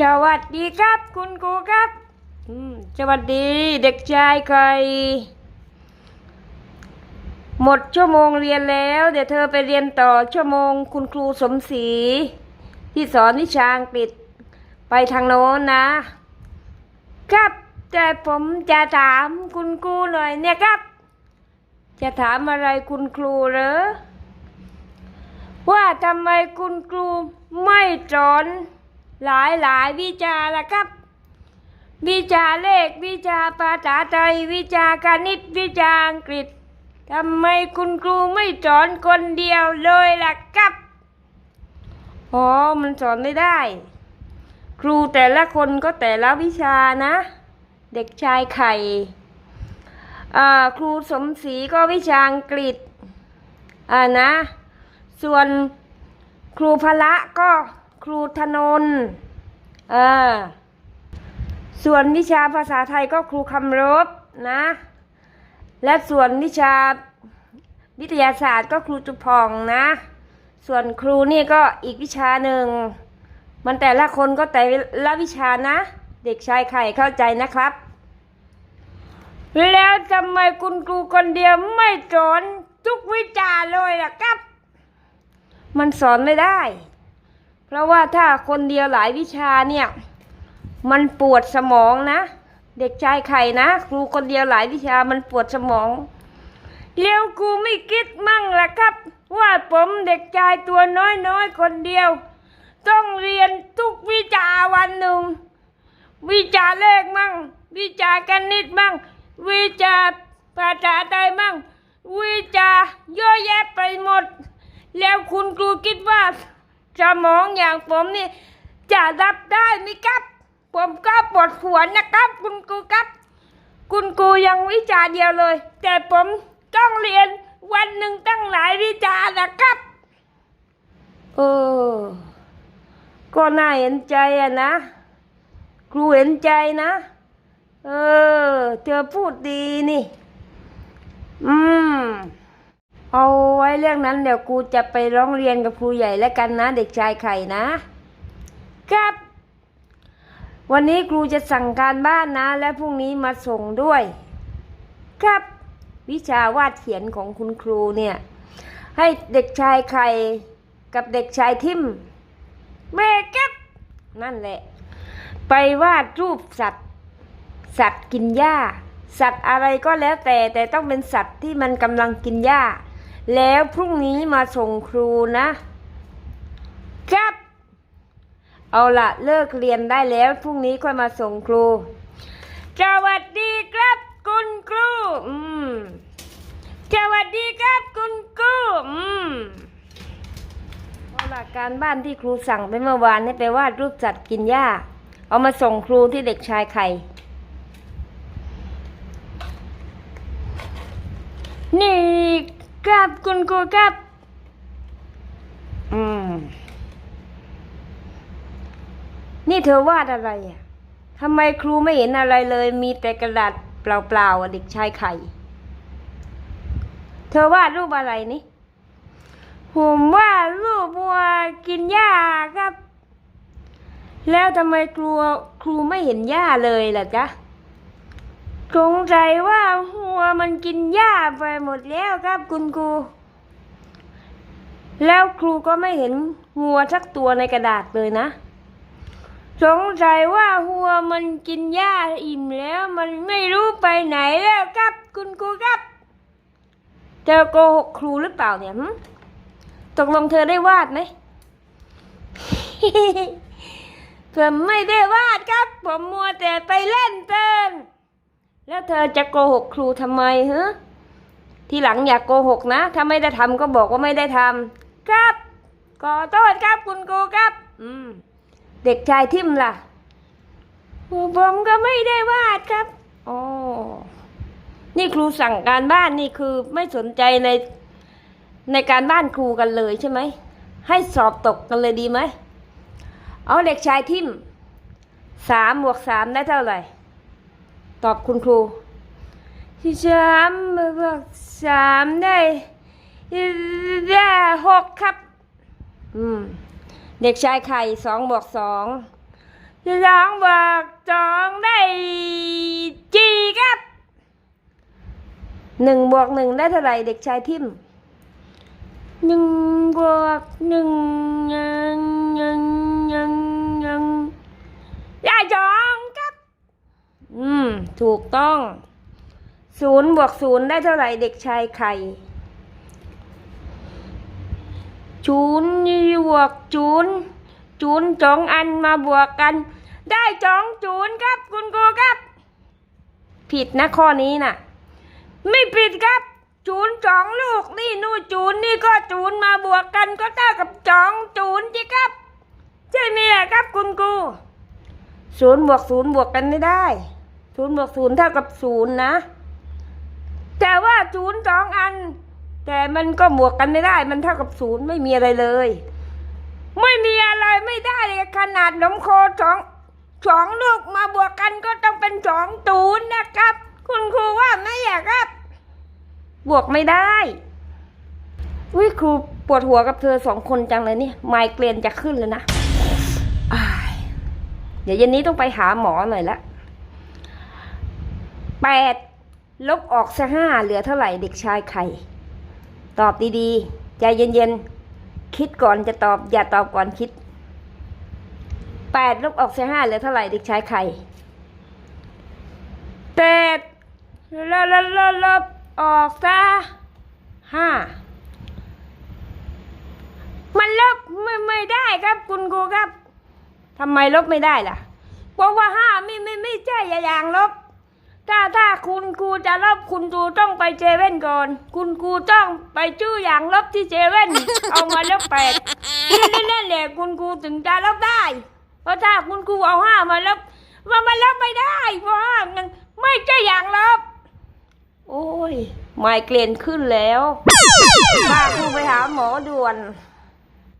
สวัสดีครับคุณครูครับอืมสวัสดีเด็กชายไก่หมดชั่วโมงเรียนแล้ว เดี๋ยวเธอไปเรียนต่อชั่วโมงคุณครูสมศรีที่สอนวิชาอังกฤษไปทางโน้นนะ ครับแต่ผมจะถามคุณครูหน่อยเนี่ยครับ จะถามอะไรคุณครูเหรอว่าทำไมคุณครูไม่สอน หลายหลายวิชาล่ะครับ วิชาเลขวิชาภาษาไทยวิชาคณิตวิชาอังกฤษทำไมคุณครูไม่สอนคนเดียวเลยล่ะครับอ๋อมันสอนไม่ได้ ครูแต่ละคนก็แต่ละวิชานะ เด็กชายไข่ครูสมศรีก็วิชาอังกฤษอ่านะ ส่วนครูพละก็ ครูธนนเออส่วนวิชาภาษาไทยก็ครูคำรบนะ และส่วนวิชาวิทยาศาสตร์ก็ครูจุพองนะ ส่วนครูนี่ก็อีกวิชาหนึ่ง มันแต่ละคนก็แต่ละวิชานะ เด็กชายไข่เข้าใจนะครับ แล้วทำไมคุณครูคนเดียวไม่สอนทุกวิชาเลยล่ะครับ มันสอนไม่ได้ เพราะว่าถ้าคนเดียวหลายวิชาเนี่ย มันปวดสมองนะ เด็กชายไข่นะครูคนเดียวหลายวิชามันปวดสมองเลี้ยวครูไม่คิดมั่งล่ะครับ ว่าผมเด็กชายตัวน้อยๆคนเดียว ต้องเรียนทุกวิชาวันหนึ่ง วิชาเลขมั่ง วิชาคณิตมั่ง วิชาภาษาไทยมั่ง วิชาเยอะแยะไปหมด แล้วคุณครูคิดว่า สมองอย่างผมนี่จะรับได้ไหมครับ ผมก็ปวดหัวนะครับ คุณครูครับ คุณครูยังวิชาเดียวเลย แต่ผมต้องเรียนวันหนึ่งตั้งหลายวิชานะครับเออก็น่าเห็นใจอะนะ ครูเห็นใจนะ เออ เธอพูดดีนี่ อืม เอาไว้เรื่องนั้นเดี๋ยวครูจะไปร้องเรียนกับครูใหญ่แล้วกันนะ เด็กชายไข่นะ ครับ วันนี้ครูจะสั่งการบ้านนะ และพรุ่งนี้มาส่งด้วย ครับ วิชาวาดเขียนของคุณครูเนี่ย ให้เด็กชายไข่กับเด็กชายทิมแม่ครับนั่นแหละ ไปวาดรูปสัตว์ สัตว์กินหญ้า สัตว์อะไรก็แล้วแต่แต่ต้องเป็นสัตว์ที่มันกำลังกินหญ้า แล้วพรุ่งนี้มาส่งครูนะ ครับ เอาละเลิกเรียนได้แล้ว พรุ่งนี้ค่อยมาส่งครู สวัสดีครับคุณครู อืม สวัสดีครับคุณครู อืมเอาละการบ้านที่ครูสั่งไปเมื่อวานให้ไปวาดรูปสัตว์กินหญ้า เอามาส่งครูที่เด็กชายไข่นี่ ครับคุณครูครับ อืม นี่เธอวาดอะไรอะทำไมครูไม่เห็นอะไรเลย มีแต่กระดาษเปล่าๆเด็กชายไข่ เธอวาดรูปอะไรนี่ ผมว่ารูปวัวกินหญ้าครับ แล้วทำไมครูครูไม่เห็นหญ้าเลยล่ะจ๊ะ สงสัยว่าหัวมันกินหญ้าไปหมดแล้วครับคุณครู แล้วครูก็ไม่เห็นหัวสักตัวในกระดาษเลยนะ สงสัยว่าหัวมันกินหญ้าอิ่มแล้ว มันไม่รู้ไปไหนแล้วครับ คุณครูครับ เธอโกหกครูหรือเปล่าเนี่ยตกลงเธอได้วาดไหมผมไม่ได้วาดครับ ผมมัวแต่ไปเล่นเต้ แล้วเธอจะโกหกครูทำไมฮะทีหลังอย่ากโกหกนะ ถ้าไม่ได้ทำก็บอกว่าไม่ได้ทำครับขอโทษครับคุณครูครับ อืม เด็กชายทิมล่ะผมก็ไม่ได้วาดครับอ๋อนี่ครูสั่งการบ้านนี่คือไม่สนใจในในการบ้านครูกันเลยใช่ไหม ให้สอบตกกันเลยดีไหม เอาเด็กชายทิมสามบวกสามได้เท่าไหร่ ตอบคุณครูสามบวกสามได้ได้หกครับ อืม เด็กชายไข่สองบวกสองสองบวกสองได้จีครับหนึ่งบวกหนึ่งได้เท่าไหร่เด็กชายทิมหนึ่งบวกหนึ่งยังยังยังได้สองครับ อืม ถูกต้องศูนย์บวกศูนย์ได้เท่าไหร่เด็กชายไข่ศูนย์บวกศูนย์ศูนย์สองอันมาบวกกัน ได้สองศูนย์ครับ คุณครูครับ ผิดนะข้อนี้น่ะ ไม่ผิดครับศูนสองลูกนี่นู่นศูนนี่ก็ศูนมาบวกกันก็เท่ากับสองศูนย์สิครับ ใช่ไหมครับคุณครูศูนย์บวกศูนย์บวกกันไม่ได้ ศูนย์บวกศูนย์เท่ากับศูนย์นะ แต่ว่าศูนย์สองอัน แต่มันก็บวกกันไม่ได้ มันเท่ากับศูนย์ไม่มีอะไรเลย ไม่มีอะไรไม่ได้เลยขนาดนมโคสองสองลูกมาบวกกันก็ต้องเป็นสองศูนย์นะครับ คุณครูว่าไม่อยากครับ บวกไม่ได้วิครูปวดหัวกับเธอสองคนจังเลยเนี่ยไมเกรนจะขึ้นเลยนะเดี๋ยวเย็นนี้ต้องไปหาหมอหน่อยละ แปดลบออกซะห้าเหลือเท่าไหร่เด็กชายไข่ ตอบดีๆ ใจเย็นๆ คิดก่อนจะตอบ อย่าตอบก่อนคิดแปดลบออกเสียห้าเหลือเท่าไหร่เด็กชายไข่แปดลบลบลบออกซะห้ามันลบไม่ไม่ได้ครับคุณครูครับทำไมลบไม่ได้ล่ะ เพราะว่าห้าไม่ไม่ไม่ใช่อย่างลบ ถ้าถ้าคุณครูจะลบคุณครูต้องไปเจเว่นก่อน คุณครูต้องไปชื่ออย่างลบที่เจเว่น เอามาลบแปดนั่นนั่นแหละคุณครูถึงจะลบได้ เพราะถ้าคุณครูเอาห้ามาลบมันมันลบไม่ได้ เพราะห้ามันไม่ใช่อย่างลบ โอ้ยไมเกรนขึ้นแล้วพาครูไปหาหมอด่วน